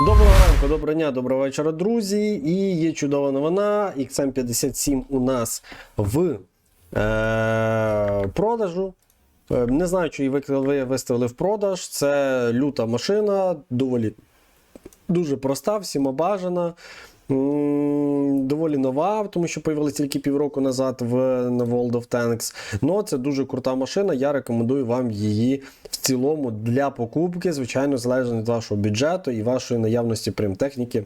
Доброго ранку, доброго дня, доброго вечора, друзі. І є чудова новина. XM57 у нас в е, продажу. Е, Не знаю, чи її ви виставили в продаж. Це люта машина, доволі дуже проста, всім бажана. Доволі нова, тому що появилася тільки півроку назад в на World of Tanks. Ну, це дуже крута машина. Я рекомендую вам її в цілому для покупки. Звичайно, залежно від вашого бюджету і вашої наявності прем-техніки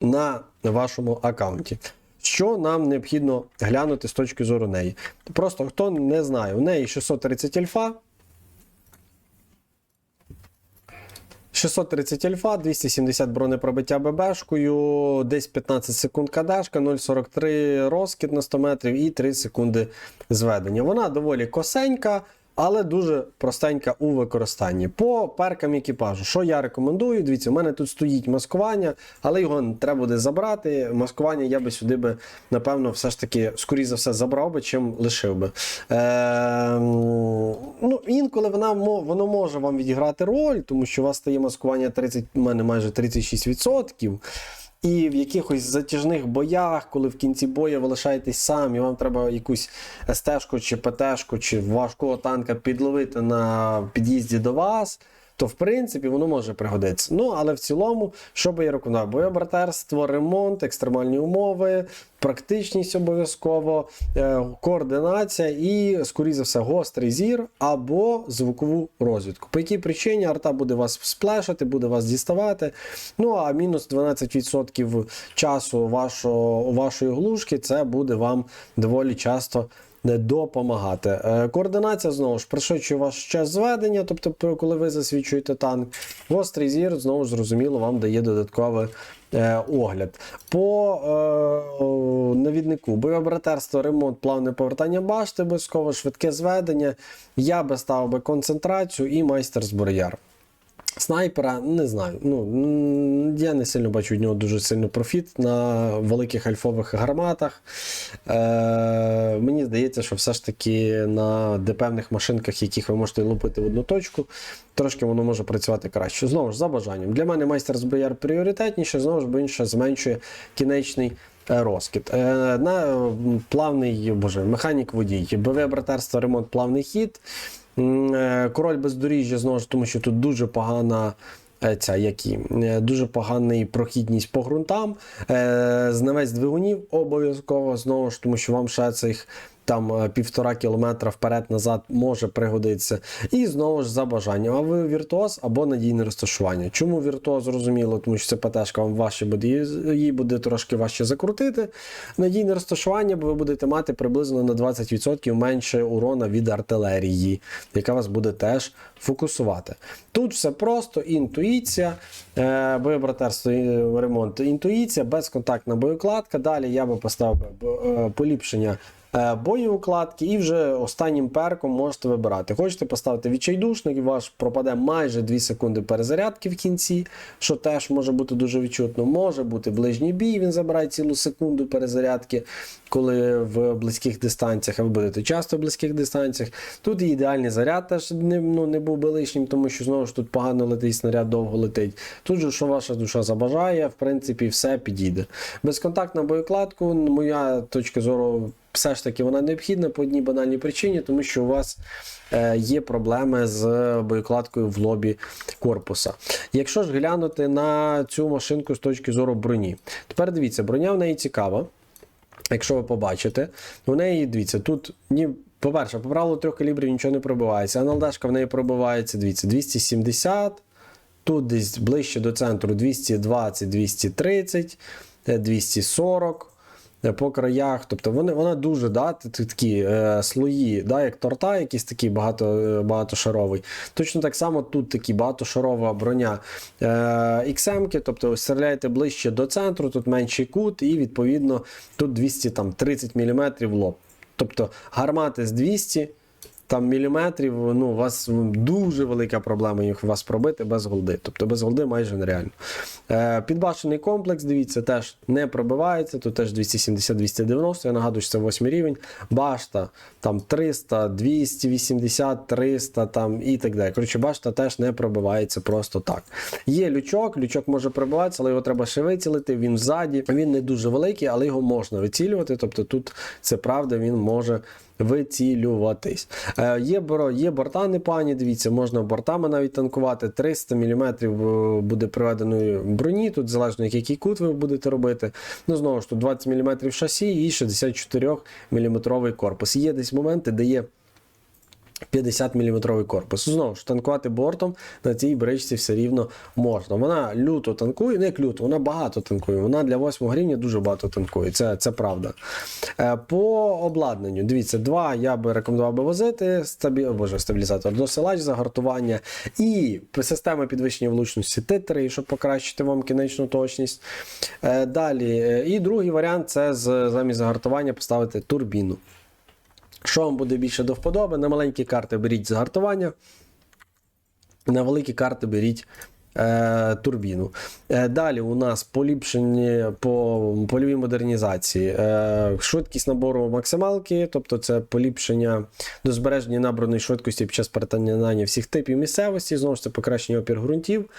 на вашому аккаунті. Що нам необхідно глянути з точки зору неї? Просто хто не знає, у неї 630 альфа. 630 альфа, 270 бронепробиття ББшкою, десь 15 секунд кадашка, 0,43 розкид на 100 метрів і 3 секунди зведення. Вона доволі косенька, але дуже простенька у використанні. По перкам екіпажу, що я рекомендую? Дивіться, у мене тут стоїть маскування, але його треба буде забрати. Маскування я би сюди би, напевно, все ж таки, скоріше за все, забрав би, чим лишив би. Е, ну, інколи вона, воно може вам відіграти роль, тому що у вас стає маскування 30, у мене майже 36%. І в якихось затяжних боях, коли в кінці бою ви лишаєтесь і вам треба якусь СТ-шку чи ПТ-шку, чи важкого танка підловити на під'їзді до вас, то в принципі воно може пригодитися. Ну, але в цілому, що би я рекомендував? Боєбратерство, ремонт, екстремальні умови, практичність обов'язково, е, координація і, скоріше за все, гострий зір або звукову розвідку. По якій причині арта буде вас сплешити, буде вас діставати. Ну а мінус 12% часу вашого, вашої глушки це буде вам доволі часто. Не допомагати. Е, Координація знову ж пришвидшує ваш час зведення, тобто, коли ви засвідчуєте танк. Гострий зір, знову ж зрозуміло, вам дає додатковий е, огляд. По е, навіднику боєбратерство, ремонт, плавне повертання башти, обов'язково швидке зведення. Я би ставив би концентрацію і майстер зброяр. Снайпера не знаю. Ну, я не сильно бачу від нього дуже сильно профіт на великих альфових гарматах. Е, мені здається, що все ж таки на депевних машинках, яких ви можете лупити в одну точку, трошки воно може працювати краще. Знову ж за бажанням. Для мене майстер зброяр пріоритетніше, знову ж бо він ще зменшує кінечний. е, Розкид. Е, на плавний боже, механік водій, БВ братерство, ремонт, плавний хід. Е, Король бездоріжжя, знову ж тому, що тут дуже погана. е, Ця які е, дуже поганий прохідність по ґрунтам. Знавець двигунів обов'язково знову ж тому, що вам ще цих там е, півтора кілометра вперед-назад може пригодитися. І знову ж за бажанням. А ви віртуоз або надійне розташування. Чому віртуоз зрозуміло? Тому що це ПТшка вам важче буде, її- буде трошки важче закрутити. Надійне розташування, бо ви будете мати приблизно на 20% менше урона від артилерії, яка вас буде теж фокусувати. Тут все просто, інтуїція, е, боєбратерство, е, ремонт, інтуїція, безконтактна боєкладка. Далі я би поставив поліпшення. Е, Боєукладки, і вже останнім перком можете вибирати. Хочете поставити відчайдушник, і ваш пропаде майже 2 секунди перезарядки в кінці, що теж може бути дуже відчутно. Може бути ближній бій, він забирає цілу секунду перезарядки, коли в близьких дистанціях, а ви будете часто в близьких дистанціях. Тут і ідеальний заряд теж не, ну, не був би лишнім, тому що знову ж тут погано летить снаряд, довго летить. Тут же, що ваша душа забажає, в принципі, все підійде. Безконтактна боєкладка, моя точка зору, все ж таки вона необхідна по одній банальній причині, тому що у вас е, є проблеми з боєкладкою в лобі корпуса. Якщо ж глянути на цю машинку з точки зору броні, тепер дивіться, броня в неї цікава. Якщо ви побачите, у неї дивіться, тут ні. По-перше, по правилу трьох калібрів нічого не пробивається. НЛДшка в неї пробивається, дивіться, 270, тут десь ближче до центру 220, 230, е, 240 е, по краях. Тобто вони, вона дуже да, такі е, слої, да, як торта, якийсь такий багато, е, багатошаровий. Точно так само тут такі багатошарова броня е, XM, тобто стріляєте ближче до центру, тут менший кут, і відповідно тут 230 мм в лоб. Тобто гармати з 200 там міліметрів, ну, у вас дуже велика проблема їх у вас пробити без голди. Тобто без голди майже нереально. Е, підбашений комплекс, дивіться, теж не пробивається, тут теж 270-290, я нагадую, що це 8 рівень. Башта там 300, 280, 300 там, і так далі. Коротше, башта теж не пробивається просто так. Є лючок, лючок може пробиватися, але його треба ще вицілити. Він ззаді. Він не дуже великий, але його можна вицілювати. Тобто тут це правда, він може вицілюватись. Е, є, є борта непані, дивіться, можна бортами навіть танкувати. 300 мм буде приведеної броні, тут залежно який кут ви будете робити. Ну, знову ж тут 20 мм шасі і 64 мм корпус. Є десь моменти, де є 50 мм корпус. Знову ж танкувати бортом на цій бричці все рівно можна. Вона люто танкує, не як люто, вона багато танкує. Вона для 8 гривень дуже багато танкує. Це, це правда. Е, По обладнанню, дивіться, два я би рекомендував би возити стабі... О, Боже, стабілізатор, досилач, загартування і система підвищення влучності Т3, щоб покращити вам кінечну точність. Е, Далі. е, І другий варіант це з замість загартування поставити турбіну. Що вам буде більше до вподоби? На маленькі карти беріть загартування, на великі карти беріть е, турбіну. Е, далі у нас поліпшені по польовій модернізації. Е, швидкість набору максималки, тобто це поліпшення до збереження набраної швидкості під час перетинання всіх типів місцевості, знову ж це покращення опір ґрунтів.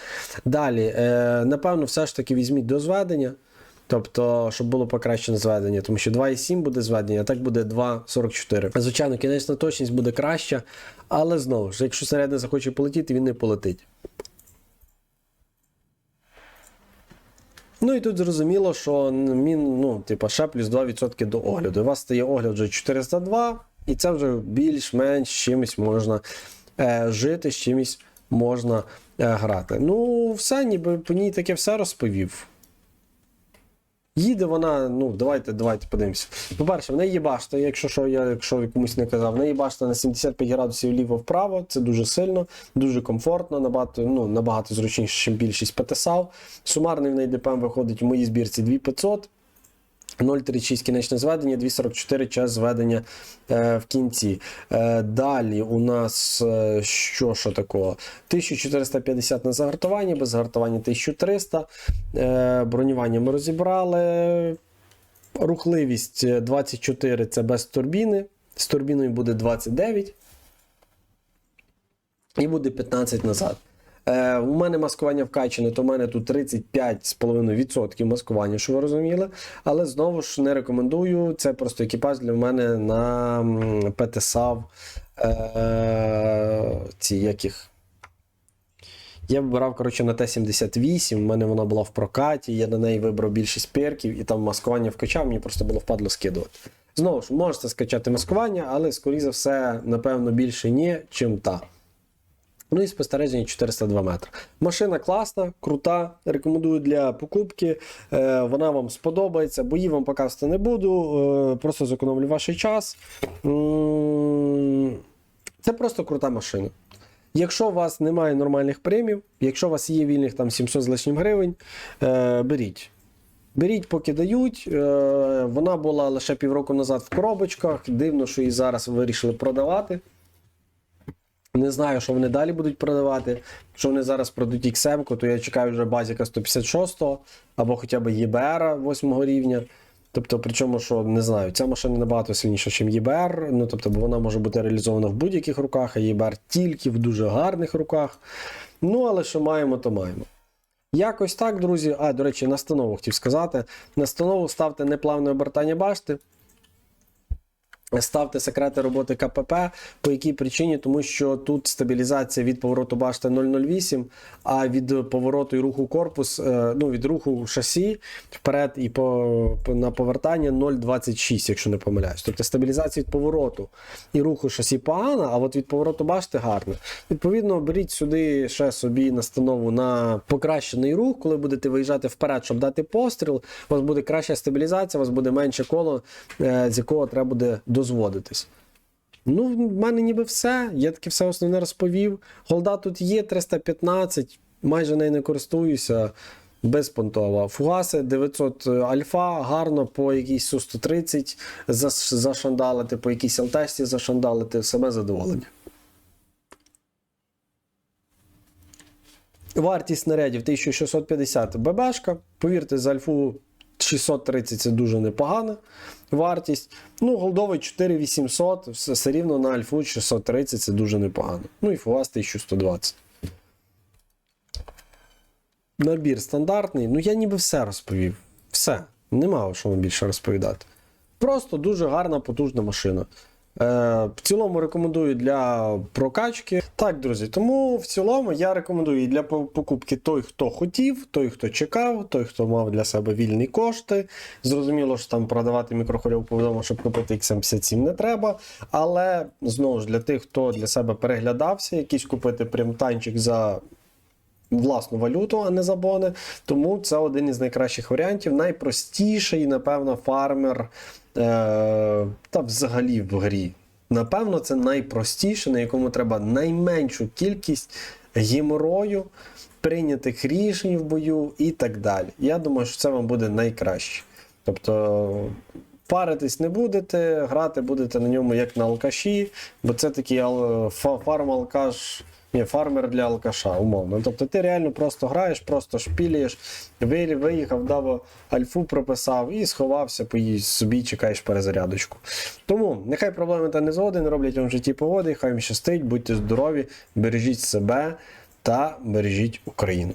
Далі, е, напевно, все ж таки візьміть до зведення. Тобто, щоб було покращене зведення, тому що 2,7 буде зведення, а так буде 2,44. Звичайно, кінечна точність буде краща, але знову ж, якщо не захоче полетіти, він не полетить. Ну і тут зрозуміло, що мін, ну, типа, ще плюс 2% до огляду. У вас стає огляд вже 402, і це вже більш-менш чимось можна е, жити, з чимось можна е, грати. Ну, все, ніби по ній таке все розповів. Їде вона, ну давайте, давайте подивимося. По-перше, в неї є башта, якщо що, я якщо комусь не казав, в неї башта на 75 градусів ліво-вправо, це дуже сильно, дуже комфортно, набагато, ну, набагато зручніше, ніж більшість ПТСАВ. Сумарний в неї ДПМ виходить у моїй збірці 2500. 0,36 кінечне зведення, 2,44 час зведення е, в кінці. Е, далі у нас е, що, що такого? 1450 на загартування, без загартування 1300. Е, бронювання ми розібрали. Рухливість е, 24 це без турбіни. З турбіною буде 29. І буде 15 назад. Е, у мене маскування вкачане, то в мене тут 35,5% маскування, що ви розуміли. Але знову ж не рекомендую. Це просто екіпаж для мене на ПТСАВ. Е, ці яких. Я вибирав, коротше, на Т-78, в мене вона була в прокаті, я на неї вибрав більшість перків і там маскування вкачав, мені просто було впадло скидувати. Знову ж, можете скачати маскування, але, скоріше за все, напевно, більше ні, чим та. Ну і спостереження 402 метри. Машина класна, крута. Рекомендую для покупки. Е, вона вам сподобається. Бої вам показувати не буду. Е, просто зекономлю ваш час. Це просто крута машина. Якщо у вас немає нормальних премів, якщо у вас є вільних там 700 з лишнім гривень, е, беріть. Беріть, поки дають. Вона була лише півроку назад в коробочках. Дивно, що її зараз вирішили продавати. Не знаю, що вони далі будуть продавати. Якщо вони зараз продають XM, то я чекаю вже базіка 156 або хоча б ЄБР 8 рівня. Тобто, причому, що не знаю, ця машина набагато сильніша, ніж ЄБР. Ну, тобто, бо вона може бути реалізована в будь-яких руках, а ЄБР тільки в дуже гарних руках. Ну, але що маємо, то маємо. Якось так, друзі. А, до речі, настанову хотів сказати. Настанову ставте неплавне обертання башти. Ставте секрети роботи КПП. По якій причині? Тому що тут стабілізація від повороту башти 0,08, а від повороту і руху корпус, е, ну від руху шасі вперед і по, на повертання 0,26, якщо не помиляюсь. Тобто стабілізація від повороту і руху шасі погана, а от від повороту башти гарна. Відповідно, беріть сюди ще собі настанову на покращений рух, коли будете виїжджати вперед, щоб дати постріл. У вас буде краща стабілізація, у вас буде менше коло, е, з якого треба буде дозводитись. Ну, в мене ніби все. Я таки все основне розповів. Голда тут є 315, майже нею не користуюся. Безпонтова. Фугаси 900 альфа, гарно по якійсь Су-130 зашандалити, по якійсь ЛТСі зашандалити, саме задоволення. Вартість снарядів 1650 ББшка. Повірте, за альфу 630 це дуже непогана вартість. Ну, голдовий 4800, все, все рівно на альфу 630 це дуже непогано. Ну і фугас 1120. Набір стандартний. Ну, я ніби все розповів. Все. Нема що вам більше розповідати. Просто дуже гарна, потужна машина. Е, в цілому рекомендую для прокачки. Так, друзі, тому в цілому я рекомендую і для покупки той, хто хотів, той, хто чекав, той, хто мав для себе вільні кошти. Зрозуміло, що там продавати мікрохвильовку вдома, щоб купити XM57 не треба. Але знову ж для тих, хто для себе переглядався, якийсь купити примтанчик за власну валюту, а не за бони. Тому це один із найкращих варіантів. Найпростіший, напевно, фармер е- та взагалі в грі. Напевно, це найпростіше, на якому треба найменшу кількість геморою, прийнятих рішень в бою і так далі. Я думаю, що це вам буде найкраще. Тобто. Паритись не будете, грати будете на ньому як на алкаші, бо це такий ал- фа- фарм-алкаш, ні, фармер для алкаша, умовно. Тобто ти реально просто граєш, просто шпілюєш, ви- виїхав, дав альфу прописав і сховався, поїзд собі чекаєш перезарядочку. Тому нехай проблеми та незгоди не роблять вам в житті погоди, хай вам щастить, будьте здорові, бережіть себе та бережіть Україну.